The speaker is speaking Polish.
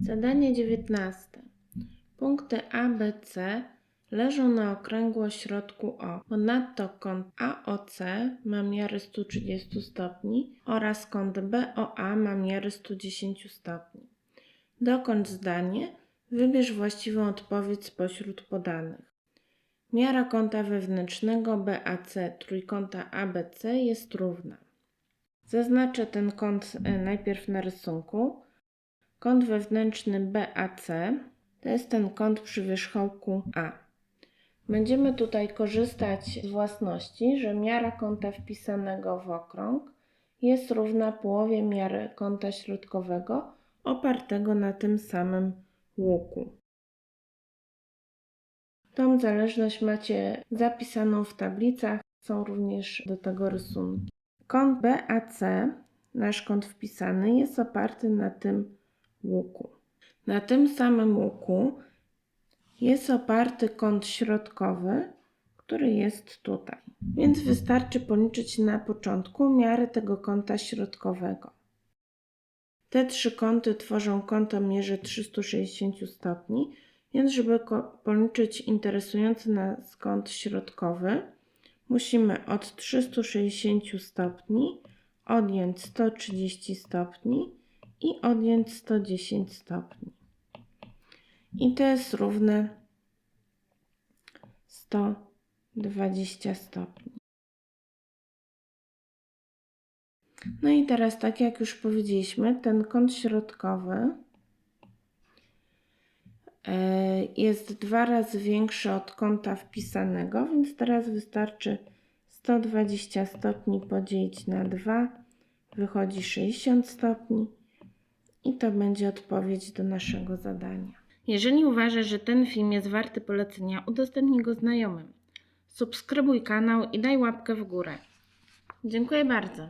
Zadanie 19. Punkty A, B, C leżą na okręgu o środku O. Ponadto kąt AOC ma miarę 130 stopni oraz kąt BOA ma miarę 110 stopni. Dokończ zdanie. Wybierz właściwą odpowiedź spośród podanych. Miara kąta wewnętrznego BAC trójkąta ABC jest równa. Zaznaczę ten kąt e, najpierw na rysunku. Kąt wewnętrzny BAC to jest ten kąt przy wierzchołku A. Będziemy tutaj korzystać z własności, że miara kąta wpisanego w okrąg jest równa połowie miary kąta środkowego opartego na tym samym łuku. Tą zależność macie zapisaną w tablicach, są również do tego rysunki. Kąt BAC, nasz kąt wpisany, jest oparty na tym łuku. Na tym samym łuku jest oparty kąt środkowy, który jest tutaj. Więc wystarczy policzyć na początku miarę tego kąta środkowego. Te trzy kąty tworzą kąt o mierze 360 stopni, więc żeby policzyć interesujący nas kąt środkowy, musimy od 360 stopni odjąć 130 stopni i odjąć 110 stopni. I to jest równe 120 stopni. No i teraz, tak jak już powiedzieliśmy, ten kąt środkowy e, jest dwa razy większy od kąta wpisanego, więc teraz wystarczy 120 stopni podzielić na 2, wychodzi 60 stopni i to będzie odpowiedź do naszego zadania. Jeżeli uważasz, że ten film jest warty polecenia, udostępnij go znajomym. Subskrybuj kanał i daj łapkę w górę. Dziękuję bardzo.